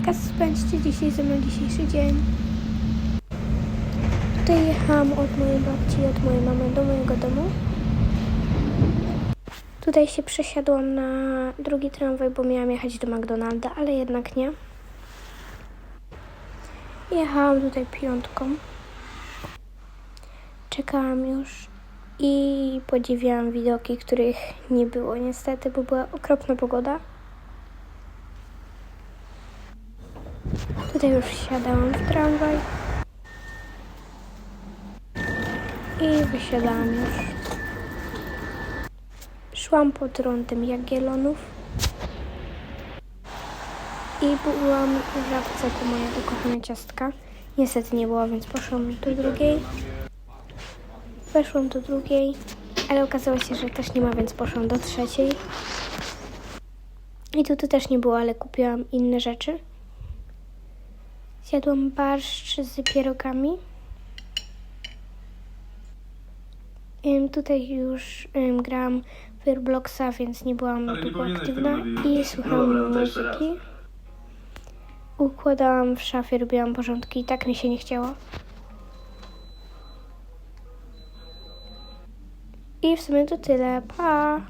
Hejka, spędźcie dzisiaj ze mną dzisiejszy dzień. Tutaj jechałam od mojej babci, od mojej mamy do mojego domu. Tutaj się przesiadłam na drugi tramwaj, bo miałam jechać do McDonalda, ale jednak nie. Jechałam tutaj piątką. Czekałam już i podziwiałam widoki, których nie było niestety, bo była okropna pogoda. Tutaj już wsiadałam w tramwaj i wysiadałam już. Szłam pod rondem Jagiellonów i byłam w żabce po moje ukochane ciastka. Niestety nie było, więc poszłam do drugiej. Weszłam do drugiej, ale okazało się, że też nie ma, więc poszłam do trzeciej. I tu, tu też nie było, ale kupiłam inne rzeczy. Zjadłam barszcz z pierogami. Tutaj już ym, grałam w Robloxa, więc nie byłam długo aktywna i słuchałam muzyki. Układałam w szafie, robiłam porządki i tak mi się nie chciało. I w sumie to tyle. Pa!